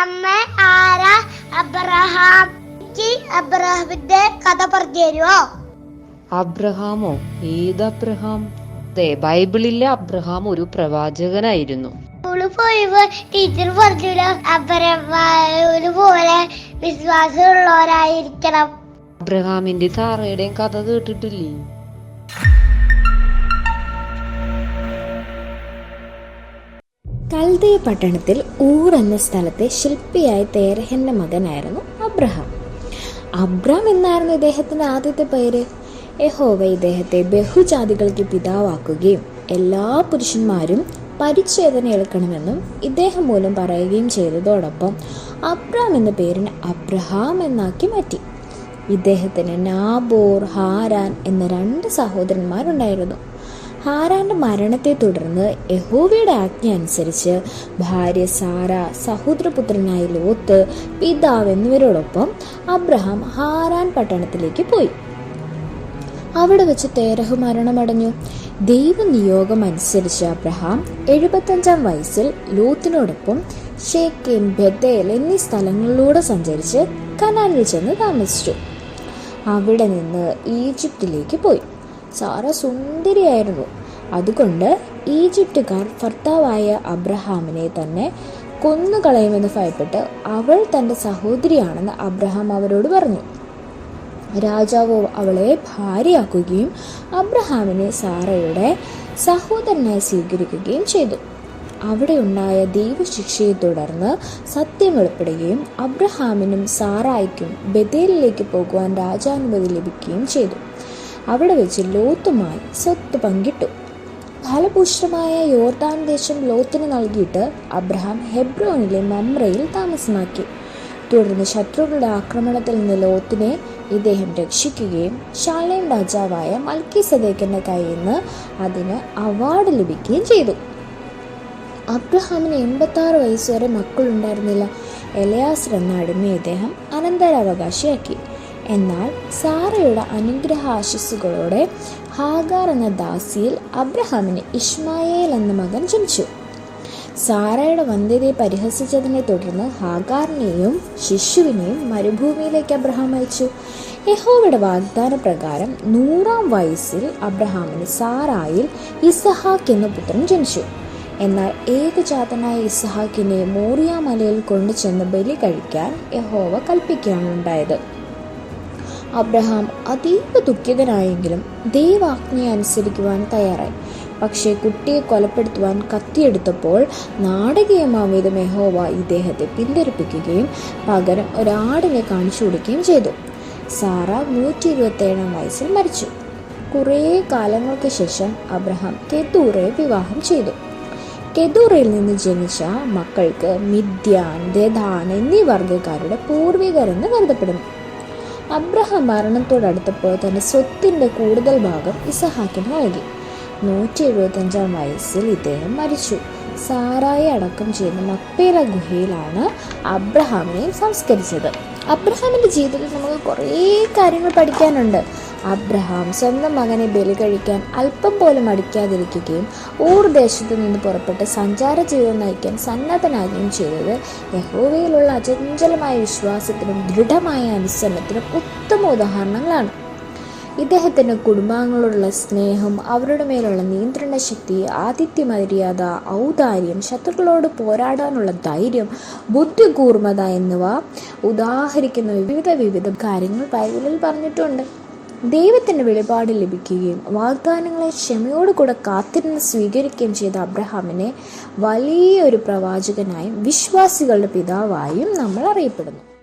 അമ്മ ആരാ? അബ്രഹാംക്ക് അബ്രഹാമിന്റെ കഥ പറഞ്ഞു തരുമോ അബ്രഹാമോ? ഏത് അബ്രഹാം ബൈബിളിലെ അബ്രഹാം ഒരു പ്രവാചകനായിരുന്നു. ടീച്ചർ പോലെ അബ്രഹാമിന്റെ താറയുടെയും കഥ കേട്ടിട്ടില്ലേ? കൽദയ പട്ടണത്തിൽ ഊർ എന്ന സ്ഥലത്തെ ശില്പിയായ തേരഹന്റെ മകനായിരുന്നു അബ്രഹാം. അബ്രാം എന്നായിരുന്നു ഇദ്ദേഹത്തിന്റെ ആദ്യത്തെ പേര്? യഹോവ ഇദ്ദേഹത്തെ ബഹുജാതികൾക്ക് പിതാവാക്കുകയും എല്ലാ പുരുഷന്മാരും പരിച്ഛേദന ഏൽക്കണമെന്നും ഇദ്ദേഹം മൂലം പറയുകയും ചെയ്തതോടൊപ്പം അബ്രാം എന്ന പേരിന് അബ്രഹാം എന്നാക്കി മാറ്റി. ഇദ്ദേഹത്തിന് നാബോർ ഹാരാൻ എന്ന രണ്ട് സഹോദരന്മാരുണ്ടായിരുന്നു. ഹാരാന്റെ മരണത്തെ തുടർന്ന് യഹോവയുടെ ആജ്ഞ അനുസരിച്ച് ഭാര്യ സാര സഹോദരപുത്രനായ ലോത്ത് പിതാവ് എന്നിവരോടൊപ്പം അബ്രഹാം ഹാരാൻ പട്ടണത്തിലേക്ക് പോയി. അവിടെ വെച്ച് തേരഹ് മരണമടഞ്ഞു ദൈവനിയോഗം അനുസരിച്ച് അബ്രഹാം എഴുപത്തഞ്ചാം വയസ്സിൽ ലൂത്തിനോടൊപ്പം ഷേക്കേം ബെത്തേൽ എന്നീ സ്ഥലങ്ങളിലൂടെ സഞ്ചരിച്ച് കനാലിൽ ചെന്ന് താമസിച്ചു. അവിടെ നിന്ന് ഈജിപ്തിലേക്ക് പോയി. സാറ സുന്ദരിയായിരുന്നു. അതുകൊണ്ട് ഈജിപ്തുകാർ ഭർത്താവായ അബ്രഹാമിനെ തന്നെ കൊന്നുകളയുമെന്ന് ഭയപ്പെട്ട് അവൾ തന്റെ സഹോദരിയാണെന്ന് അബ്രഹാം അവരോട് പറഞ്ഞു. രാജാവ് അവളെ ഭാര്യയാക്കുകയും അബ്രഹാമിനെ സാറയുടെ സഹോദരനായി സ്വീകരിക്കുകയും ചെയ്തു. അവിടെ ഉണ്ടായ ദൈവശിക്ഷയെ തുടർന്ന് സത്യം വെളിപ്പെടുകയും അബ്രഹാമിനും സാറായിക്കും ബദേലിലേക്ക് പോകുവാൻ രാജാനുമതി ലഭിക്കുകയും ചെയ്തു. അവിടെ വെച്ച് ലോത്തുമായി സ്വത്ത് പങ്കിട്ടു. ഫലപുഷ്ടമായ യോർദാൻ ദേശം ലോത്തിന് നൽകിയിട്ട് അബ്രഹാം ഹെബ്രോണിലെ മമ്രയിൽ താമസമാക്കി. തുടർന്ന് ശത്രുക്കളുടെ ആക്രമണത്തിൽ നിന്ന് ലോത്തിനെ ഇദ്ദേഹം രക്ഷിക്കുകയും ഷാലേം രാജാവായ മൽക്കി സദേക്കന്റെ കയ്യിൽ നിന്ന് അതിന് അവാർഡ് ലഭിക്കുകയും ചെയ്തു. അബ്രഹാമിന് എൺപത്തി ആറ് വയസ്സ് വരെ മക്കളുണ്ടായിരുന്നില്ല. എലയാസർ എന്ന അടിമയെ ഇദ്ദേഹം അനന്തരാവകാശിയാക്കി. എന്നാൽ സാറയുടെ അനുഗ്രഹാശിസ്സുകളോടെ ഹാഗാർ എന്ന ദാസിയിൽ അബ്രഹാമിന് ഇഷ്മായേൽ എന്ന മകൻ ജനിച്ചു. സാറയുടെ വന്ധ്യതയെ പരിഹസിച്ചതിനെ തുടർന്ന് ഹാഗാറിനെയും ശിശുവിനെയും മരുഭൂമിയിലേക്ക് അബ്രഹാം അയച്ചു. യഹോവയുടെ വാഗ്ദാന പ്രകാരം നൂറാം വയസ്സിൽ അബ്രഹാമിന് സാറായിൽ ഇസഹാക്ക് എന്ന പുത്രൻ ജനിച്ചു. എന്നാൽ ഏകജാതനായ ഇസഹാക്കിനെ മോറിയ മലയിൽ കൊണ്ടുചെന്ന് ബലി കഴിക്കാൻ യഹോവ കൽപ്പിക്കുകയാണ് ഉണ്ടായത്. അബ്രഹാം അതീവ ദുഃഖിതനായെങ്കിലും ദൈവാജ്ഞയെ അനുസരിക്കുവാൻ തയ്യാറായി. പക്ഷേ കുട്ടിയെ കൊലപ്പെടുത്തുവാൻ കത്തിയെടുത്തപ്പോൾ നാടകീയമാവിധം യഹോവ ഇദ്ദേഹത്തെ പിന്തിരിപ്പിക്കുകയും പകരം ഒരാടിനെ കാണിച്ചു കൊടുക്കുകയും ചെയ്തു. സാറ നൂറ്റി ഇരുപത്തേഴാം വയസ്സിൽ മരിച്ചു. കുറേ കാലങ്ങൾക്ക് ശേഷം അബ്രഹാം കെത്തൂറെ വിവാഹം ചെയ്തു. കെദൂറയിൽ നിന്ന് ജനിച്ച മക്കൾക്ക് മിഥ്യാൻ ദദാൻ എന്നീ വർഗക്കാരുടെ പൂർവികരെന്ന് കരുതപ്പെടുന്നു. അബ്രഹാം മരണത്തോടടുത്തപ്പോൾ തന്റെ സ്വത്തിന്റെ കൂടുതൽ ഭാഗം ഇസഹാക്കിന് നൽകി. നൂറ്റി എഴുപത്തഞ്ചാം വയസ്സിൽ ഇദ്ദേഹം മരിച്ചു. സാറായി അടക്കം ചെയ്യുന്ന മപ്പേല ഗുഹയിലാണ് അബ്രഹാമിനെ സംസ്കരിച്ചത്. അബ്രഹാമിന്റെ ജീവിതത്തിൽ നമുക്ക് കുറേ കാര്യങ്ങൾ പഠിക്കാനുണ്ട്. അബ്രഹാം സ്വന്തം മകനെ ബലി കഴിക്കാൻ അല്പം പോലും അടിക്കാതിരിക്കുകയും ഊർ ദേശത്തു നിന്ന് പുറപ്പെട്ട് സഞ്ചാര ജീവിതം നയിക്കാൻ സന്നദ്ധനാകുകയും ചെയ്തത് യഹോവയിലുള്ള അചഞ്ചലമായ വിശ്വാസത്തിനും ദൃഢമായ അനുസരണത്തിനും ഉത്തമ ഉദാഹരണങ്ങളാണ്. ഇദ്ദേഹത്തിന്റെ കുടുംബാംഗങ്ങളോടുള്ള സ്നേഹം അവരുടെ മേലുള്ള നിയന്ത്രണ ശക്തി ആതിഥ്യ മര്യാദ ഔദാര്യം ശത്രുക്കളോട് പോരാടാനുള്ള ധൈര്യം ബുദ്ധികൂർമ്മത എന്നിവ ഉദാഹരിക്കുന്ന വിവിധ വിവിധ കാര്യങ്ങൾ ബൈബിളിൽ പറഞ്ഞിട്ടുണ്ട്. ദൈവത്തിന്റെ വെളിപാട് ലഭിക്കുകയും വാഗ്ദാനങ്ങളെ ക്ഷമയോടുകൂടെ കാത്തിരുന്ന് സ്വീകരിക്കുകയും ചെയ്ത അബ്രഹാമിനെ വലിയൊരു പ്രവാചകനായും വിശ്വാസികളുടെ പിതാവായും നമ്മൾ അറിയപ്പെടുന്നു.